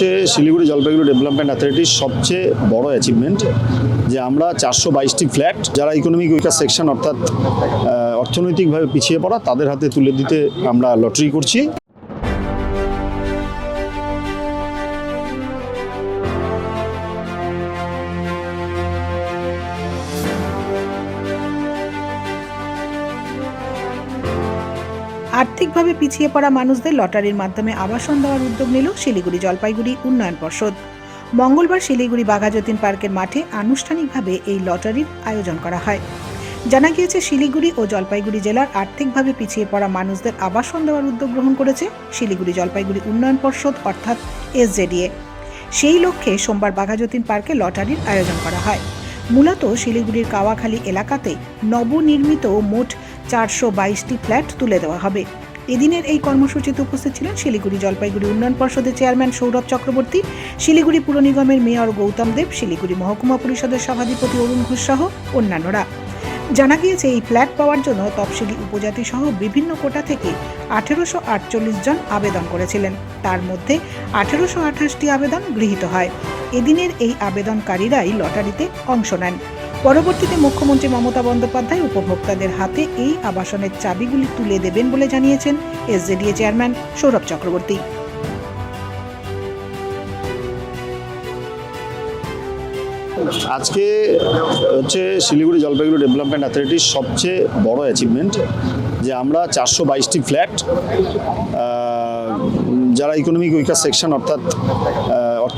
হচ্ছে শিলিগুড়ি জলপাইগুড়ি ডেভেলপমেন্ট অথরিটির সবচেয়ে বড় অ্যাচিভমেন্ট যে আমরা চারশো বাইশটি ফ্ল্যাট যারা ইকোনমিক উইকার সেকশন অর্থাৎ অর্থনৈতিকভাবে পিছিয়ে পড়া, তাদের হাতে তুলে দিতে আমরা লটারি করছি। আর্থিকভাবে পিছিয়ে পড়া মানুষদের লটারির মাধ্যমে আবাসন দেওয়ার উদ্যোগ নিল শিলিগুড়ি জলপাইগুড়ি উন্নয়ন পর্ষদ। মঙ্গলবার শিলিগুড়ি বাঘাযতীন পার্কের মাঠে আনুষ্ঠানিকভাবে এই লটারির আয়োজন করা হয়। জানা গিয়েছে শিলিগুড়ি ও জলপাইগুড়ি জেলার আর্থিকভাবে পিছিয়ে পড়া মানুষদের আবাসন দেওয়ার উদ্যোগ গ্রহণ করেছে শিলিগুড়ি জলপাইগুড়ি উন্নয়ন পর্ষদ অর্থাৎ এসজেডিএ সেই লক্ষ্যে সোমবার বাঘাযতীন পার্কে লটারির আয়োজন করা হয়। মূলত শিলিগুড়ির কাওয়াখালী এলাকাতে নবনির্মিত মোট চারশো বাইশটি ফ্ল্যাট তুলে দেওয়া হবে। এদিনের এই কর্মসূচিতে উপস্থিত ছিলেন শিলিগুড়ি জলপাইগুড়ি উন্নয়ন পর্ষদের চেয়ারম্যান সৌরভ চক্রবর্তী, শিলিগুড়ি পুর নিগমের মেয়র গৌতম দেব, শিলিগুড়ি মহকুমা পরিষদের সভাধিপতি অরুণ ঘোষ সহ অন্যান্যরা। জানা গিয়েছে, এই ফ্ল্যাট পাওয়ার জন্য তফসিলি উপজাতি সহ বিভিন্ন কোটা থেকে আঠেরোশো আটচল্লিশ জন আবেদন করেছিলেন। তার মধ্যে আঠেরোশো আঠাশটি আবেদন গৃহীত হয়। এদিনের এই আবেদনকারীরাই লটারিতে অংশ নেন। পরবর্তীতে মুখ্যমন্ত্রী মমতা বন্দ্যোপাধ্যায় উপভোক্তাদের হাতে এই আবাসনের চাবিগুলি তুলে দেবেন বলে জানিয়েছেন এসজেডিএ চেয়ারম্যান সৌরভ চক্রবর্তী। আজকে হচ্ছে শিলিগুড়ি জলপাইগুড়ি ডেভেলপমেন্ট অথরিটির সবচেয়ে বড় অ্যাচিভমেন্ট যে আমরা চারশো বাইশটি ফ্ল্যাট যারা ইকোনমিক উইকার সেকশন অর্থাৎ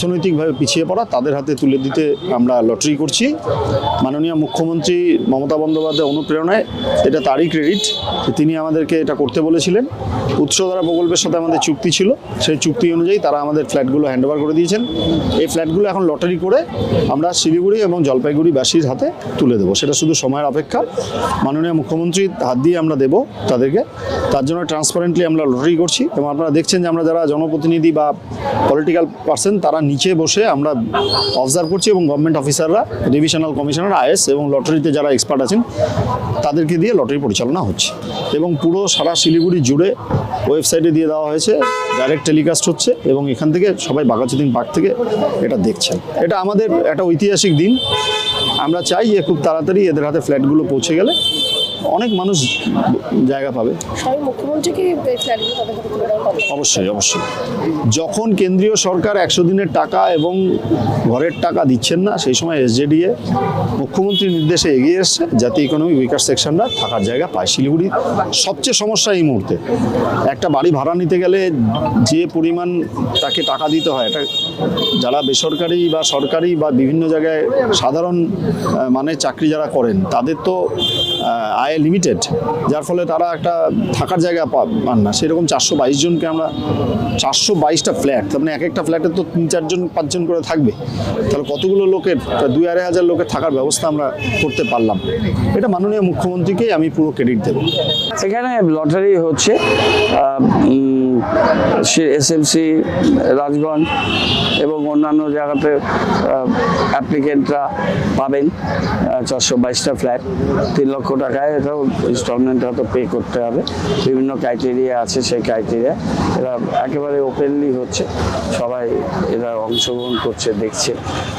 অর্থনৈতিকভাবে পিছিয়ে পড়া, তাদের হাতে তুলে দিতে আমরা লটারি করছি। মাননীয় মুখ্যমন্ত্রী মমতা বন্দ্যোপাধ্যায় অনুপ্রেরণায় এটা তারই ক্রেডিট তিনি আমাদেরকে এটা করতে বলেছিলেন। উৎসধারা প্রকল্পের সাথে আমাদের চুক্তি ছিল, সেই চুক্তি অনুযায়ী তারা আমাদের ফ্ল্যাটগুলো হ্যান্ডওভার করে দিয়েছেন। এই ফ্ল্যাটগুলো এখন লটারি করে আমরা শিলিগুড়ি এবং জলপাইগুড়িবাসীর হাতে তুলে দেবো। সেটা শুধু সময়ের অপেক্ষা। মাননীয় মুখ্যমন্ত্রীর হাত দিয়ে আমরা দেবো তাদেরকে। তার জন্য ট্রান্সপারেন্টলি আমরা লটারি করছি। এবং আপনারা দেখছেন যে আমরা যারা জনপ্রতিনিধি বা পলিটিক্যাল পার্সন তারা নিচে বসে আমরা অবজার্ভ করছি এবং গভর্নমেন্ট অফিসাররা ডিভিশনাল কমিশনার আইএস এবং লটারিতে যারা এক্সপার্ট আছেন, তাদেরকে দিয়ে লটারি পরিচালনা হচ্ছে। এবং পুরো সারা শিলিগুড়ি জুড়ে ওয়েবসাইটে দিয়ে দেওয়া হয়েছে ডাইরেক্ট টেলিকাস্ট হচ্ছে এবং এখান থেকে সবাই বাঘাচুদিন পার্ক থেকে এটা দেখছেন। এটা আমাদের একটা ঐতিহাসিক দিন। আমরা চাই যে খুব তাড়াতাড়ি এদের হাতে ফ্ল্যাটগুলো পৌঁছে গেলে অনেক মানুষ জায়গা পাবে। অবশ্যই অবশ্যই। যখন কেন্দ্রীয় সরকার একশো দিনের টাকা এবং ঘরের টাকা দিচ্ছেন না সেই সময় এসজেডিএ মুখ্যমন্ত্রীর নির্দেশে এগিয়ে এসছে। যাতে ইকোনমিক উইকার সেকশনরা থাকার জায়গা পায়। শিলিগুড়ি সবচেয়ে সমস্যা এই মুহূর্তে। একটা বাড়ি ভাড়া নিতে গেলে যে পরিমাণ তাকে টাকা দিতে হয় এটা যারা বেসরকারি বা সরকারি বা বিভিন্ন জায়গায় সাধারণ মানে চাকরি যারা করেন তাদের তো আয় লিমিটেড যার ফলে তারা একটা থাকার জায়গা পান না। সেরকম চারশো বাইশ জনকে আমরা, চারশো বাইশটা ফ্ল্যাট তার মানে এক একটা ফ্ল্যাটে তো তিন চারজন, পাঁচজন করে থাকবে। তাহলে কতগুলো লোকের দুই আড়াই হাজার লোকের থাকার ব্যবস্থা আমরা করতে পারলাম। এটা মাননীয় মুখ্যমন্ত্রীকে আমি পুরো ক্রেডিট দেব। সেখানে লটারি হচ্ছে এসএমসি রাজগঞ্জ এবং অন্যান্য জায়গাতে অ্যাপ্লিকেন্টরা পাবেন চারশো বাইশটা ফ্ল্যাট তিন লক্ষ টাকায় এটাও ইনস্টলমেন্ট হয়তো পে করতে হবে। বিভিন্ন ক্রাইটেরিয়া আছে সেই ক্রাইটেরিয়া এরা একেবারে ওপেনলি হচ্ছে। সবাই এরা অংশগ্রহণ করছে, দেখছে।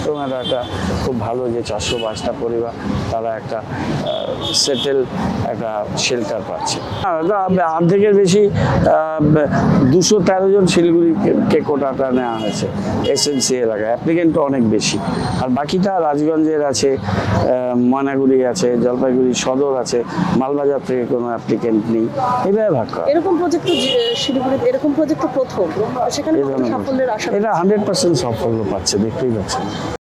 এবং এটা একটা খুব ভালো যে চারশো বাইশটা পরিবার, তারা একটা সেটেল একটা শেল্টার পাচ্ছে। আর এটা অর্ধেকের বেশি দুশো তেরো জন শিলিগুড়ি কে কোটাটা নেওয়া হয়েছে এসএনসি এলাকায়। অ্যাপ্লিকেন্ট অনেক বেশি। আর বাকিটা রাজগঞ্জের আছে ময়নাগুড়ি আছে জলপাইগুড়ি সদর আছে মালবাজার থেকে কোনো অ্যাপ্লিকেন্ট নেই। এইভাবে ভাগ করা। এরকম প্রজেক্ট তো শিলিগুড়িতে এরকম প্রজেক্ট তো প্রথম। সেখানে সাফল্যের আশা এটা হান্ড্রেড পার্সেন্ট সাফল্য পাচ্ছে দেখতেই পাচ্ছেন।